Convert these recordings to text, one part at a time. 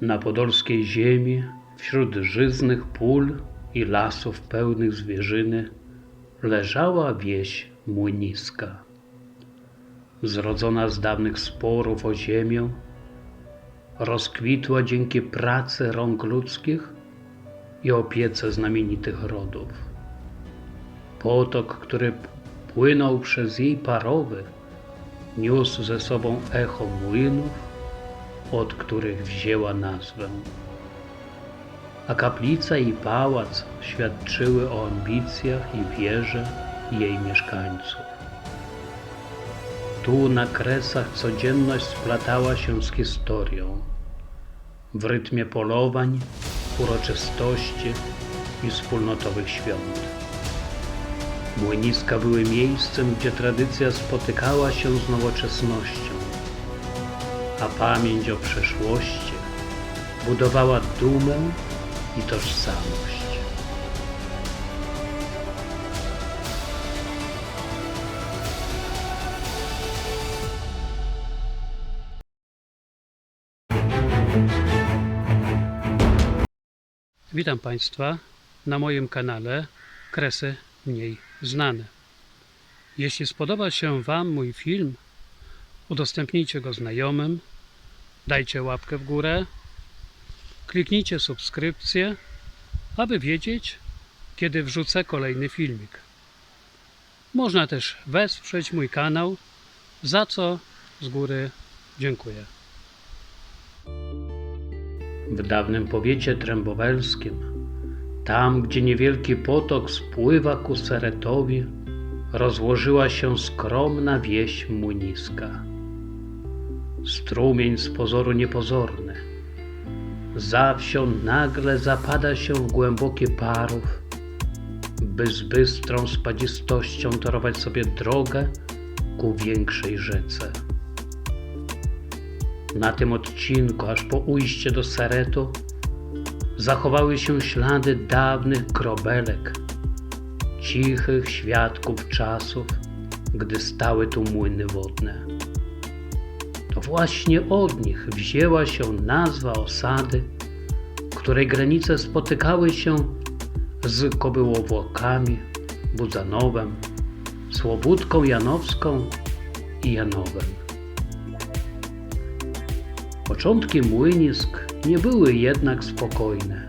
Na podolskiej ziemi, wśród żyznych pól i lasów pełnych zwierzyny, leżała wieś młyniska. Zrodzona z dawnych sporów o ziemię, rozkwitła dzięki pracy rąk ludzkich i opiece znamienitych rodów. Potok, który płynął przez jej parowy, niósł ze sobą echo młynów, od których wzięła nazwę. A kaplica i pałac świadczyły o ambicjach i wierze jej mieszkańców. Tu na kresach codzienność splatała się z historią, w rytmie polowań, uroczystości i wspólnotowych świąt. Młyniska były miejscem, gdzie tradycja spotykała się z nowoczesnością, a pamięć o przeszłości budowała dumę i tożsamość. Witam Państwa na moim kanale Kresy Mniej Znane. Jeśli spodoba się Wam mój film, udostępnijcie go znajomym, dajcie łapkę w górę, kliknijcie subskrypcję, aby wiedzieć, kiedy wrzucę kolejny filmik. Można też wesprzeć mój kanał, za co z góry dziękuję. W dawnym powiecie trębowelskim, tam gdzie niewielki potok spływa ku Seretowi, rozłożyła się skromna wieś Młyniska. Strumień z pozoru niepozorny. Za wsią nagle zapada się w głęboki parów, by z bystrą spadzistością torować sobie drogę ku większej rzece. Na tym odcinku, aż po ujście do Saretu, zachowały się ślady dawnych grobelek, cichych świadków czasów, gdy stały tu młyny wodne. Właśnie od nich wzięła się nazwa osady, której granice spotykały się z Kobyłowłokami, Budzanowem, Słobódką Janowską i Janowem. Początki młynisk nie były jednak spokojne.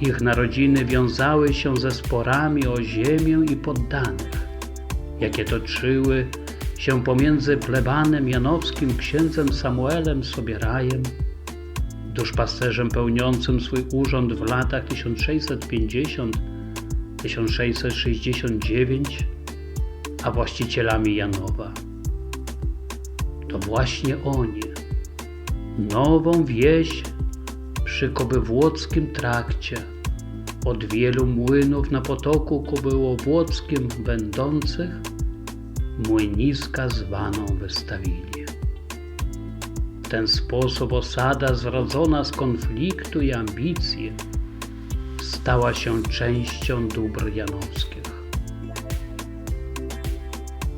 Ich narodziny wiązały się ze sporami o ziemię i poddanych, jakie toczyły się pomiędzy plebanem janowskim księdzem Samuelem Sobierajem, duszpasterzem pełniącym swój urząd w latach 1650-1669, a właścicielami Janowa. To właśnie oni, nową wieś przy Kobywłockim trakcie, od wielu młynów na potoku Kobyłowłockim będących, młyniska zwaną wystawili. W ten sposób osada zrodzona z konfliktu i ambicji stała się częścią dóbr janowskich.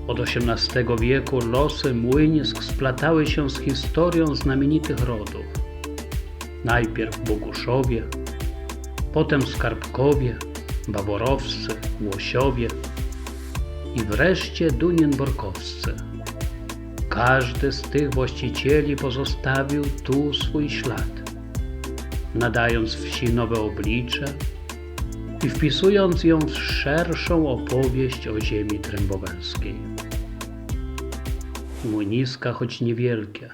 Od XVIII wieku losy młynisk splatały się z historią znamienitych rodów. Najpierw Boguszowie, potem Skarbkowie, Baborowscy, Łosiowie i wreszcie Dunienborkowscy. Każdy z tych właścicieli pozostawił tu swój ślad, nadając wsi nowe oblicze i wpisując ją w szerszą opowieść o ziemi trębowelskiej. Młyniska, choć niewielkie,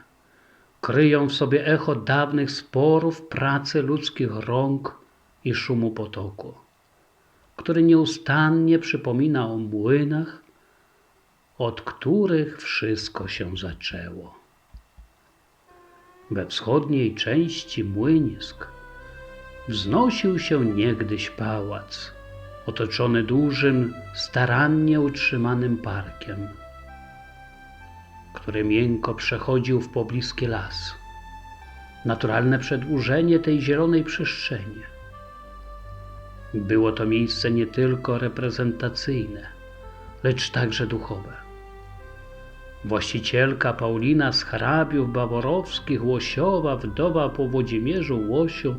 kryją w sobie echo dawnych sporów, pracy ludzkich rąk i szumu potoku, który nieustannie przypomina o młynach, od których wszystko się zaczęło. We wschodniej części młynisk wznosił się niegdyś pałac, otoczony dużym, starannie utrzymanym parkiem, który miękko przechodził w pobliski las. Naturalne przedłużenie tej zielonej przestrzeni. Było to miejsce nie tylko reprezentacyjne, lecz także duchowe. Właścicielka Paulina z hrabiów baworowskich Łosiowa, wdowa po Włodzimierzu Łosiu,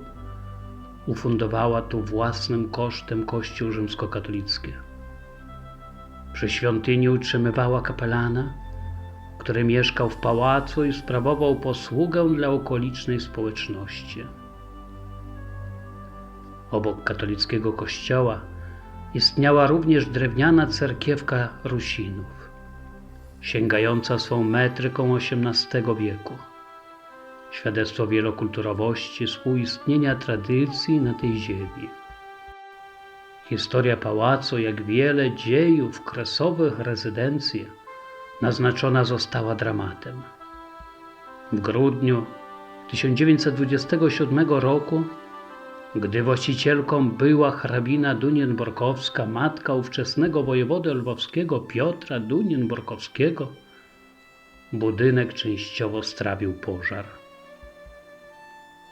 ufundowała tu własnym kosztem kościół rzymskokatolicki. Przy świątyni utrzymywała kapelana, który mieszkał w pałacu i sprawował posługę dla okolicznej społeczności. Obok katolickiego kościoła istniała również drewniana cerkiewka Rusinów, sięgająca swą metryką XVIII wieku. Świadectwo wielokulturowości, współistnienia tradycji na tej ziemi. Historia pałacu, jak wiele dziejów kresowych rezydencji, naznaczona została dramatem. W grudniu 1927 roku, gdy właścicielką była hrabina Dunienborkowska, matka ówczesnego wojewody lwowskiego Piotra Dunienborkowskiego, budynek częściowo strawił pożar.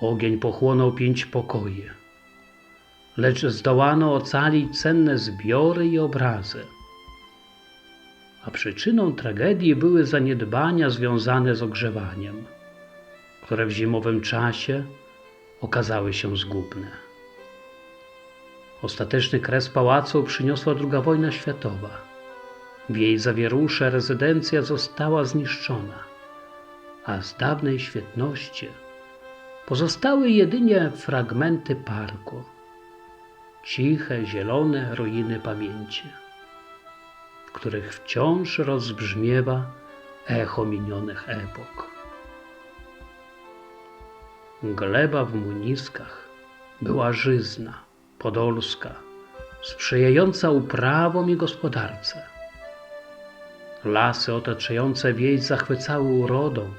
Ogień pochłonął pięć pokoi, lecz zdołano ocalić cenne zbiory i obrazy a przyczyną tragedii były zaniedbania związane z ogrzewaniem, które w zimowym czasie okazały się zgubne. Ostateczny kres pałacu przyniosła II wojna światowa. W jej zawierusze rezydencja została zniszczona, a z dawnej świetności pozostały jedynie fragmenty parku, ciche, zielone ruiny pamięci w których wciąż rozbrzmiewa echo minionych epok. Gleba w Muniskach była żyzna, podolska, sprzyjająca uprawom i gospodarce. Lasy otaczające wieś zachwycały urodą.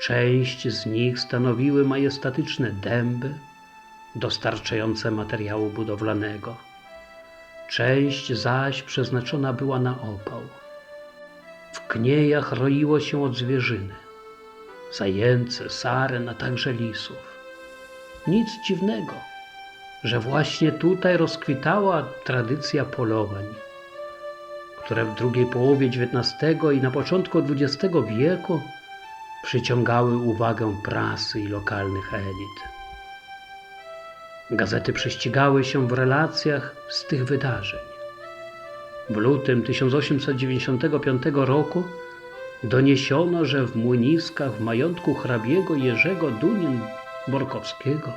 Część z nich stanowiły majestatyczne dęby dostarczające materiału budowlanego część zaś przeznaczona była na opał. W kniejach roiło się od zwierzyny, zajęce, saren, a także lisów. Nic dziwnego, że właśnie tutaj rozkwitała tradycja polowań, które w drugiej połowie XIX i na początku XX wieku przyciągały uwagę prasy i lokalnych elit. Gazety prześcigały się w relacjach z tych wydarzeń. W lutym 1895 roku doniesiono, że w Młyniskach w majątku hrabiego Jerzego Dunin-Borkowskiego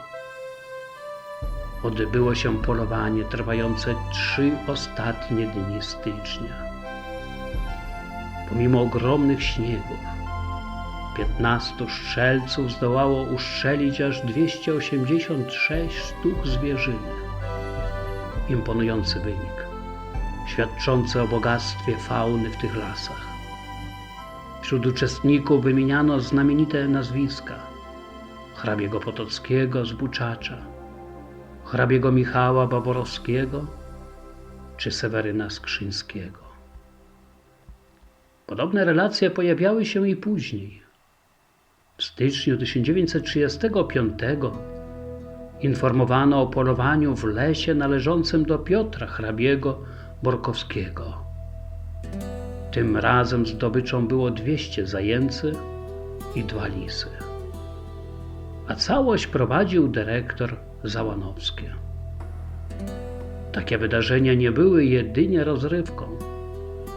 odbyło się polowanie trwające trzy ostatnie dni stycznia. Pomimo ogromnych śniegów, 15 strzelców zdołało uszczelić aż 286 sztuk zwierzyny. Imponujący wynik, świadczący o bogactwie fauny w tych lasach. Wśród uczestników wymieniano znamienite nazwiska hrabiego Potockiego z Buczacza, hrabiego Michała Baborowskiego czy Seweryna Skrzyńskiego. Podobne relacje pojawiały się i później. W styczniu 1935 informowano o polowaniu w lesie należącym do Piotra hrabiego Borkowskiego. Tym razem zdobyczą było 200 zajęcy i dwa lisy. A całość prowadził dyrektor Załanowski. Takie wydarzenia nie były jedynie rozrywką.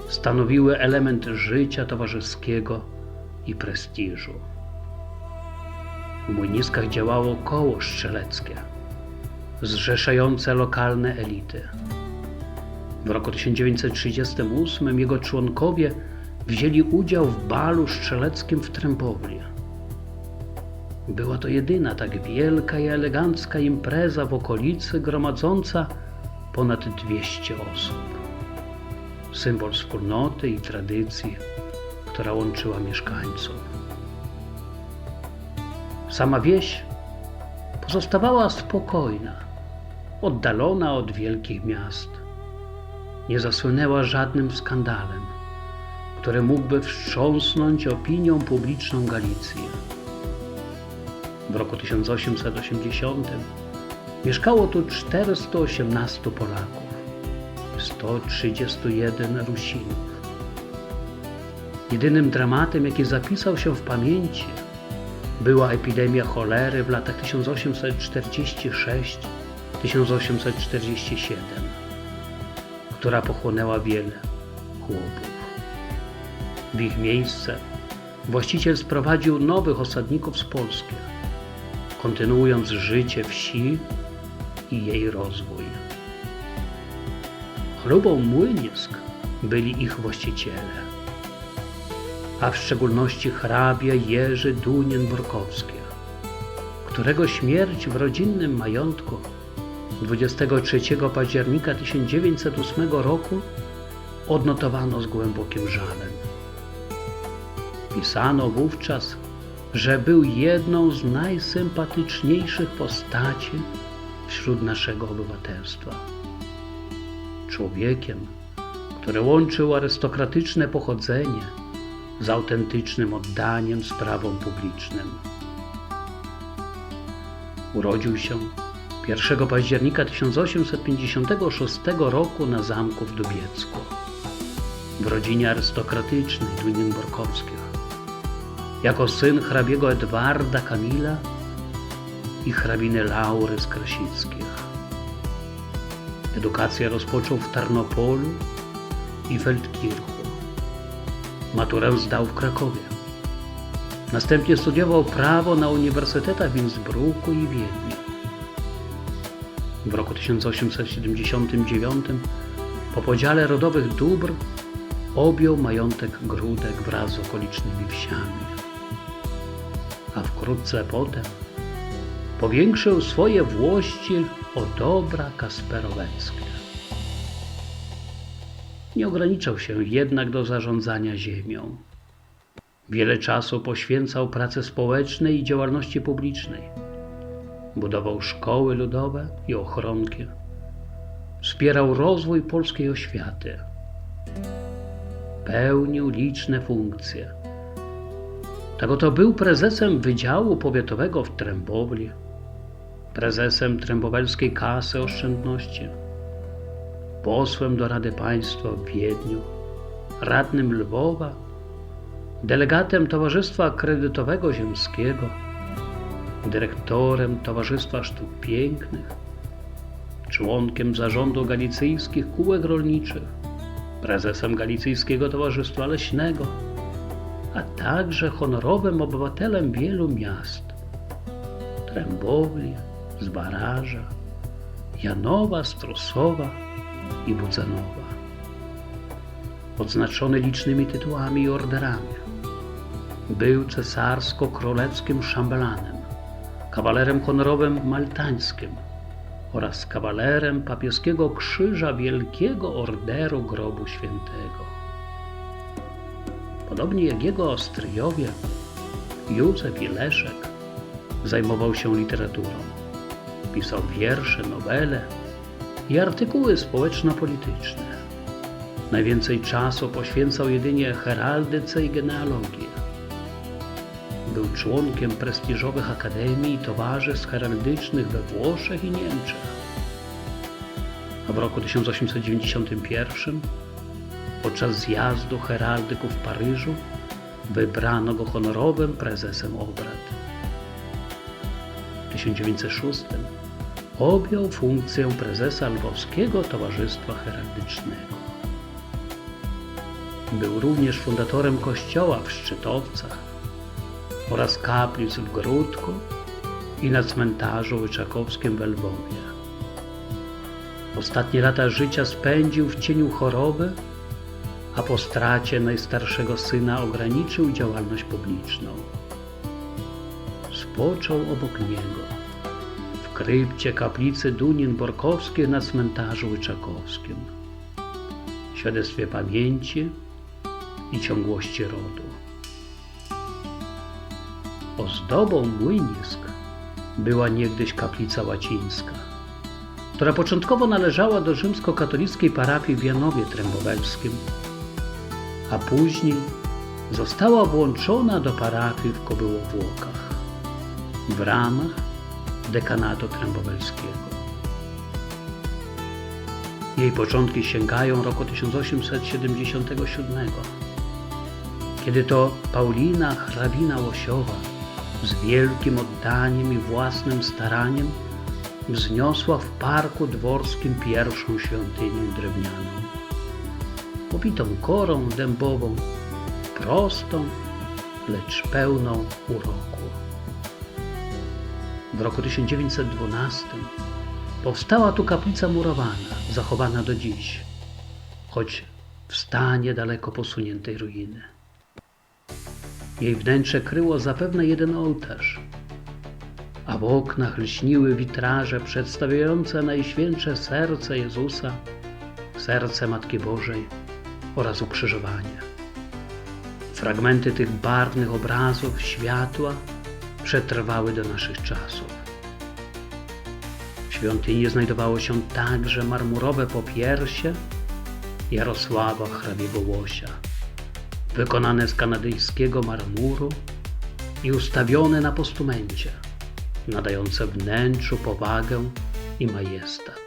Stanowiły element życia towarzyskiego i prestiżu. W Młyniskach działało koło strzeleckie, zrzeszające lokalne elity. W roku 1938 jego członkowie wzięli udział w balu strzeleckim w Trębowli. Była to jedyna tak wielka i elegancka impreza w okolicy gromadząca ponad 200 osób. Symbol wspólnoty i tradycji, która łączyła mieszkańców. Sama wieś pozostawała spokojna, oddalona od wielkich miast. Nie zasłynęła żadnym skandalem, który mógłby wstrząsnąć opinią publiczną Galicji. W roku 1880 mieszkało tu 418 Polaków, 131 Rusinów. Jedynym dramatem, jaki zapisał się w pamięci, była epidemia cholery w latach 1846-1847, która pochłonęła wiele chłopów. W ich miejsce właściciel sprowadził nowych osadników z Polski, kontynuując życie wsi i jej rozwój. Chlubą Młynisk byli ich właściciele, a w szczególności hrabia Jerzy Dunien-Borkowski, którego śmierć w rodzinnym majątku 23 października 1908 roku odnotowano z głębokim żalem. Pisano wówczas, że był jedną z najsympatyczniejszych postaci wśród naszego obywatelstwa. Człowiekiem, który łączył arystokratyczne pochodzenie z autentycznym oddaniem sprawom publicznym. Urodził się 1 października 1856 roku na zamku w Dubiecku, w rodzinie arystokratycznej Dunin-Borkowskich, jako syn hrabiego Edwarda Kamila i hrabiny Laury z Krasickich. Edukację rozpoczął w Tarnopolu i Feldkirchu. Maturę zdał w Krakowie. Następnie studiował prawo na uniwersytetach w Innsbrucku i Wiedniu. W roku 1879 po podziale rodowych dóbr objął majątek Grudek wraz z okolicznymi wsiami. A wkrótce potem powiększył swoje włości o dobra kasperoweckie. Nie ograniczał się jednak do zarządzania ziemią. Wiele czasu poświęcał pracy społecznej i działalności publicznej. Budował szkoły ludowe i ochronki. Wspierał rozwój polskiej oświaty. Pełnił liczne funkcje. Tak oto był prezesem Wydziału Powiatowego w Trębowli, prezesem Trębowelskiej Kasy Oszczędności, posłem do Rady Państwa w Wiedniu, radnym Lwowa, delegatem Towarzystwa Kredytowego Ziemskiego, dyrektorem Towarzystwa Sztuk Pięknych, członkiem zarządu galicyjskich kółek rolniczych, prezesem Galicyjskiego Towarzystwa Leśnego, a także honorowym obywatelem wielu miast Trębowli, Zbaraża, Janowa, Strosowa i Budzanowa. Odznaczony licznymi tytułami i orderami. Był cesarsko-królewskim szambelanem, kawalerem honorowym maltańskim oraz kawalerem papieskiego krzyża Wielkiego Orderu Grobu Świętego. Podobnie jak jego stryjowie, Józef i Leszek zajmował się literaturą. Pisał wiersze, nowele i artykuły społeczno-polityczne. Najwięcej czasu poświęcał jedynie heraldyce i genealogii. Był członkiem prestiżowych akademii i towarzystw heraldycznych we Włoszech i Niemczech. A w roku 1891 podczas zjazdu heraldyków w Paryżu wybrano go honorowym prezesem obrad. W 1906 objął funkcję prezesa Lwowskiego Towarzystwa Heraldycznego. Był również fundatorem kościoła w Szczytowcach oraz kaplic w Gródku i na cmentarzu łyczakowskim w Lwowie. Ostatnie lata życia spędził w cieniu choroby, a po stracie najstarszego syna ograniczył działalność publiczną. Spoczął obok niego w krypcie kaplicy Dunin Borkowskiej na cmentarzu łyczakowskim. Świadectwie pamięci i ciągłości rodu. Ozdobą młynisk była niegdyś kaplica łacińska, która początkowo należała do rzymskokatolickiej parafii w Janowie Trębowelskim, a później została włączona do parafii w Kobyłowłokach w ramach dekanatu trębowelskiego. Jej początki sięgają roku 1877, Kiedy to Paulina hrabina Łosiowa z wielkim oddaniem i własnym staraniem wzniosła w parku dworskim pierwszą świątynię drewnianą. Pobitą korą dębową, prostą, lecz pełną uroku. W roku 1912 powstała tu kaplica murowana, zachowana do dziś, choć w stanie daleko posuniętej ruiny. Jej wnętrze kryło zapewne jeden ołtarz, a w oknach lśniły witraże przedstawiające Najświętsze Serce Jezusa, serce Matki Bożej oraz ukrzyżowanie. Fragmenty tych barwnych obrazów światła przetrwały do naszych czasów. W świątyni znajdowało się także marmurowe popiersie Jarosława hrabiego Łosia, wykonane z kanadyjskiego marmuru i ustawione na postumencie, nadające wnętrzu powagę i majestat.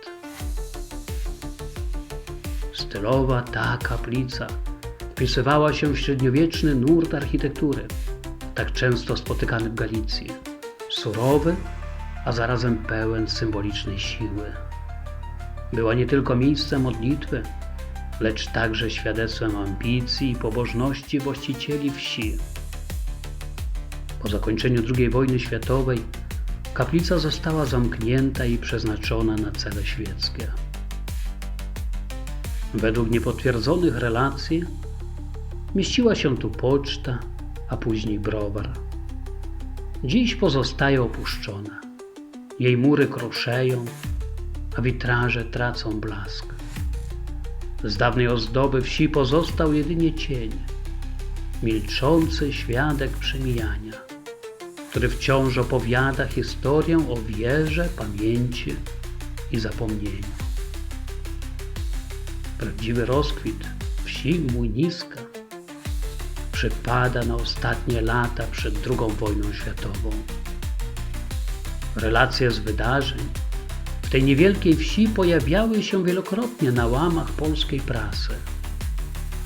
Stylowa ta kaplica wpisywała się w średniowieczny nurt architektury, tak często spotykany w Galicji. Surowy, a zarazem pełen symbolicznej siły. Była nie tylko miejscem modlitwy, lecz także świadectwem ambicji i pobożności właścicieli wsi. Po zakończeniu II wojny światowej kaplica została zamknięta i przeznaczona na cele świeckie. Według niepotwierdzonych relacji mieściła się tu poczta, a później browar. Dziś pozostaje opuszczona. Jej mury kruszeją, a witraże tracą blask. Z dawnej ozdoby wsi pozostał jedynie cień, milczący świadek przemijania, który wciąż opowiada historię o wierze, pamięci i zapomnieniu. Prawdziwy rozkwit wsi Młyniska przypada na ostatnie lata przed II wojną światową. Relacje z wydarzeń w tej niewielkiej wsi pojawiały się wielokrotnie na łamach polskiej prasy,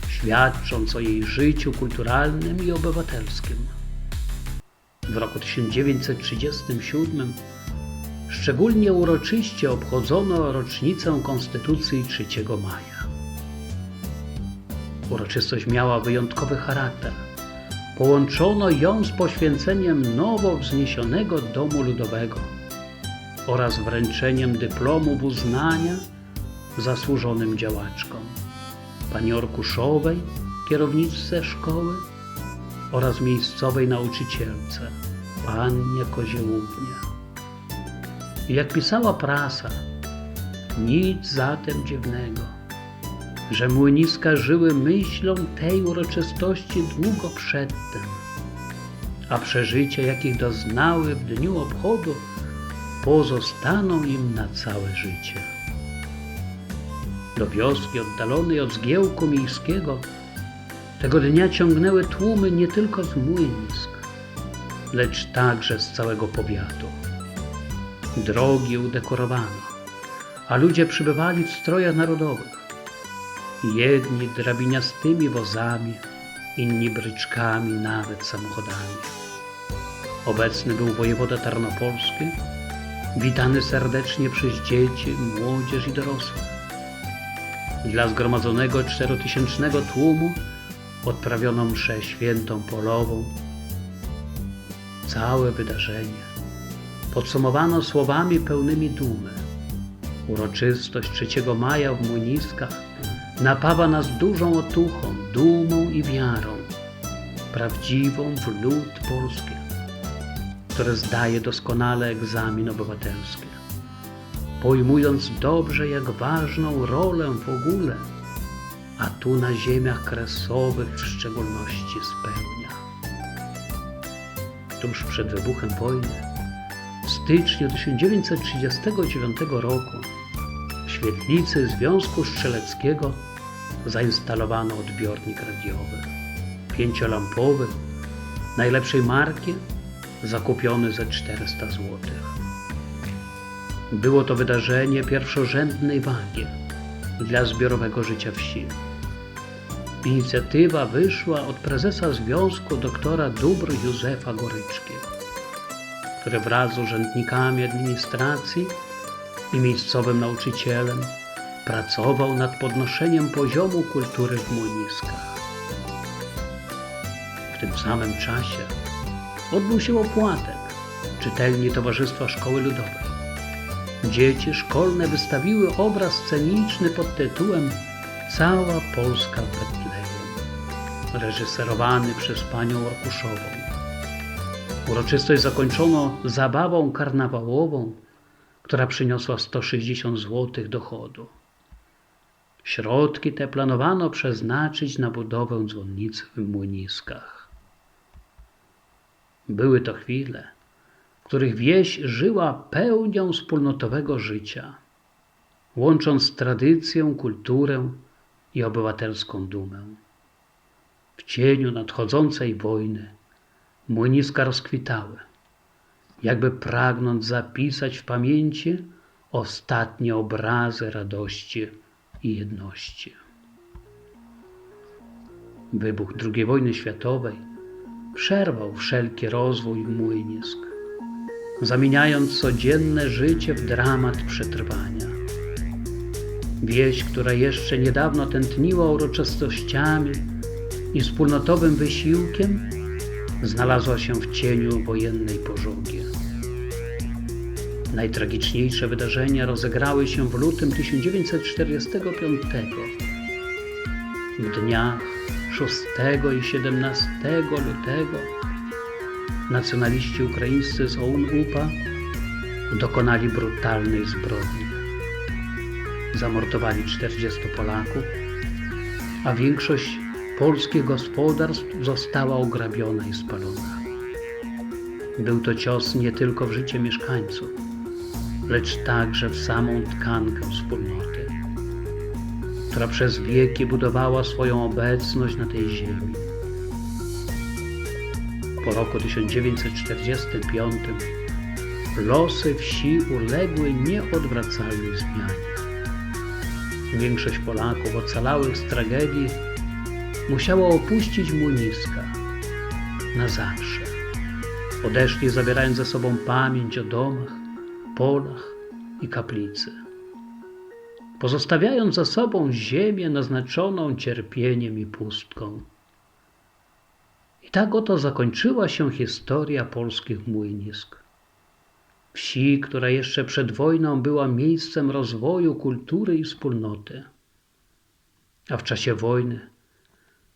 świadcząc o jej życiu kulturalnym i obywatelskim. W roku 1937 szczególnie uroczyście obchodzono rocznicę Konstytucji 3 maja. Uroczystość miała wyjątkowy charakter. Połączono ją z poświęceniem nowo wzniesionego Domu Ludowego oraz wręczeniem dyplomów uznania zasłużonym działaczkom, pani Orkuszowej, kierowniczce szkoły oraz miejscowej nauczycielce, pannie Koziełównie. Jak pisała prasa, nic zatem dziwnego, że młyniska żyły myślą tej uroczystości długo przedtem, a przeżycia, jakich doznały w dniu obchodu, pozostaną im na całe życie. Do wioski oddalonej od zgiełku miejskiego tego dnia ciągnęły tłumy nie tylko z młynisk, lecz także z całego powiatu. Drogi udekorowano, a ludzie przybywali w strojach narodowych. Jedni drabiniastymi wozami, inni bryczkami, nawet samochodami. Obecny był wojewoda tarnopolski, witany serdecznie przez dzieci, młodzież i dorosłych. Dla zgromadzonego czterotysięcznego tłumu odprawiono mszę świętą polową. Całe wydarzenie podsumowano słowami pełnymi dumy. Uroczystość 3 maja w Młyniskach napawa nas dużą otuchą, dumą i wiarą, prawdziwą w lud polski, który zdaje doskonale egzamin obywatelski, pojmując dobrze, jak ważną rolę w ogóle, a tu na ziemiach kresowych w szczególności spełnia. Tuż przed wybuchem wojny, w styczniu 1939 roku, w świetlicy Związku Strzeleckiego zainstalowano odbiornik radiowy. Pięciolampowy, najlepszej marki, zakupiony za 400 zł. Było to wydarzenie pierwszorzędnej wagi dla zbiorowego życia wsi. Inicjatywa wyszła od prezesa Związku doktora dóbr Józefa Goryczki, który wraz z urzędnikami administracji i miejscowym nauczycielem pracował nad podnoszeniem poziomu kultury w Młyniskach. W tym samym czasie odbył się opłatek czytelni Towarzystwa Szkoły Ludowej. Dzieci szkolne wystawiły obraz sceniczny pod tytułem Cała Polska w Betlejem, reżyserowany przez panią Orkuszową. Uroczystość zakończono zabawą karnawałową, która przyniosła 160 zł dochodu. Środki te planowano przeznaczyć na budowę dzwonnicy w Młyniskach. Były to chwile, w których wieś żyła pełnią wspólnotowego życia, łącząc tradycję, kulturę i obywatelską dumę. W cieniu nadchodzącej wojny młyniska rozkwitały, jakby pragnąc zapisać w pamięci ostatnie obrazy radości i jedności. Wybuch II wojny światowej przerwał wszelki rozwój młynisk, zamieniając codzienne życie w dramat przetrwania. Wieś, która jeszcze niedawno tętniła uroczystościami i wspólnotowym wysiłkiem, znalazła się w cieniu wojennej pożogi. Najtragiczniejsze wydarzenia rozegrały się w lutym 1945. W dniach 6 i 17 lutego nacjonaliści ukraińscy z OUN-UPA dokonali brutalnej zbrodni. Zamordowali 40 Polaków, a większość polskich gospodarstw została ograbiona i spalona. Był to cios nie tylko w życie mieszkańców, lecz także w samą tkankę wspólnoty, która przez wieki budowała swoją obecność na tej ziemi. Po roku 1945 losy wsi uległy nieodwracalnej zmianie. Większość Polaków ocalałych z tragedii musiała opuścić młyniska na zawsze. Odeszli zabierając ze sobą pamięć o domach, polach i kaplicy, pozostawiając za sobą ziemię naznaczoną cierpieniem i pustką. I tak oto zakończyła się historia polskich młynisk. Wsi, która jeszcze przed wojną była miejscem rozwoju kultury i wspólnoty, a w czasie wojny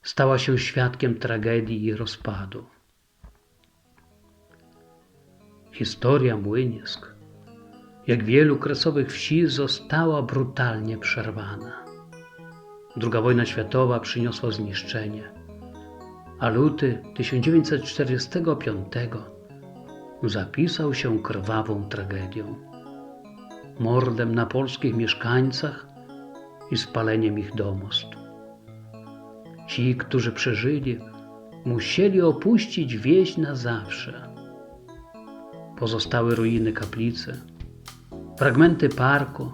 stała się świadkiem tragedii i rozpadu. Historia Młynisk, jak wielu kresowych wsi, została brutalnie przerwana. Druga wojna światowa przyniosła zniszczenie, a luty 1945 zapisał się krwawą tragedią, mordem na polskich mieszkańcach i spaleniem ich domostw. Ci, którzy przeżyli, musieli opuścić wieś na zawsze. Pozostały ruiny kaplicy, fragmenty parku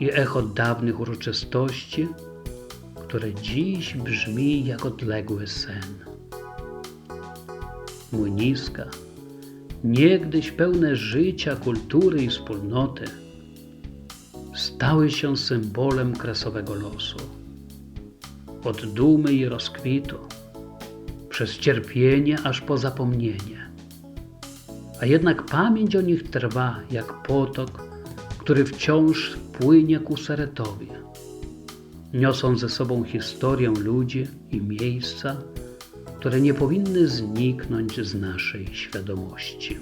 i echo dawnych uroczystości, które dziś brzmi jak odległy sen. Młyniska, niegdyś pełne życia, kultury i wspólnoty, stały się symbolem kresowego losu. Od dumy i rozkwitu, przez cierpienie aż po zapomnienie. A jednak pamięć o nich trwa jak potok, który wciąż płynie ku seretowi, niosąc ze sobą historię ludzi i miejsca, które nie powinny zniknąć z naszej świadomości.